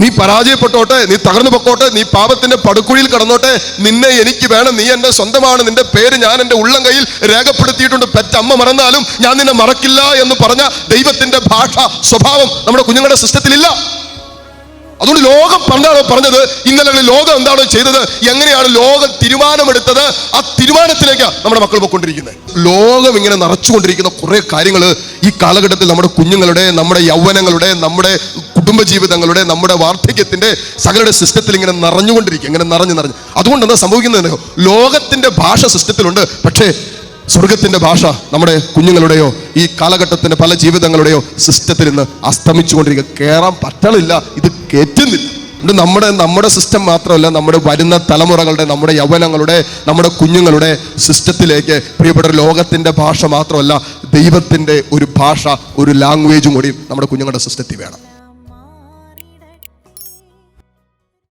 നീ പരാജയപ്പെട്ടോട്ടെ നീ തകർന്നു പൊക്കോട്ടെ നീ പാപത്തിന്റെ പടുക്കുഴിയിൽ കടന്നോട്ടെ നിന്നെ എനിക്ക് വേണം നീ എന്റെ സ്വന്തമാണ് നിന്റെ പേര് ഞാൻ എന്റെ ഉള്ളം കയ്യിൽ രേഖപ്പെടുത്തിയിട്ടുണ്ട്. പെറ്റമ്മ മറന്നാലും ഞാൻ നിന്നെ മറക്കില്ല എന്ന് പറഞ്ഞ ദൈവത്തിന്റെ ഭാഷ സ്വഭാവം നമ്മുടെ കുഞ്ഞുങ്ങളുടെ സിസ്റ്റത്തിലില്ല. അതുകൊണ്ട് ലോകം പറഞ്ഞാണോ പറഞ്ഞത്? ഇന്നലെ ലോകം എന്താണോ ചെയ്തത്? എങ്ങനെയാണ് ലോകം തീരുമാനമെടുത്തത്? ആ തീരുമാനത്തിലേക്ക് നമ്മുടെ മക്കൾ പോയിക്കൊണ്ടിരിക്കുന്നത് ലോകം ഇങ്ങനെ നിറച്ചുകൊണ്ടിരിക്കുന്ന കുറേ കാര്യങ്ങൾ ഈ കാലഘട്ടത്തിൽ നമ്മുടെ കുഞ്ഞുങ്ങളുടെ നമ്മുടെ യൗവനങ്ങളുടെ നമ്മുടെ കുടുംബജീവിതങ്ങളുടെ നമ്മുടെ വാർദ്ധക്യത്തിന്റെ സകലയുടെ സിസ്റ്റത്തിൽ ഇങ്ങനെ നിറഞ്ഞുകൊണ്ടിരിക്കും ഇങ്ങനെ നിറഞ്ഞു നിറഞ്ഞു. അതുകൊണ്ട് എന്താ സംഭവിക്കുന്നത് ലോകത്തിന്റെ ഭാഷ സിസ്റ്റത്തിലുണ്ട്. പക്ഷേ സ്വർഗത്തിന്റെ ഭാഷ നമ്മുടെ കുഞ്ഞുങ്ങളുടെയോ ഈ കാലഘട്ടത്തിന്റെ പല ജീവിതങ്ങളുടെയോ സിസ്റ്റത്തിൽ നിന്ന് അസ്തമിച്ചുകൊണ്ടിരിക്കുക. കയറാൻ പറ്റണില്ല. ഇത് കയറ്റുന്നില്ല നമ്മുടെ നമ്മുടെ സിസ്റ്റം മാത്രമല്ല നമ്മുടെ വരുന്ന തലമുറകളുടെ നമ്മുടെ യൗവനങ്ങളുടെ നമ്മുടെ കുഞ്ഞുങ്ങളുടെ സിസ്റ്റത്തിലേക്ക് പ്രിയപ്പെട്ട ലോകത്തിന്റെ ഭാഷ മാത്രമല്ല ദൈവത്തിന്റെ ഒരു ഭാഷ ഒരു ലാംഗ്വേജും കൂടി നമ്മുടെ കുഞ്ഞുങ്ങളുടെ സിസ്റ്റത്തിൽ വേണം.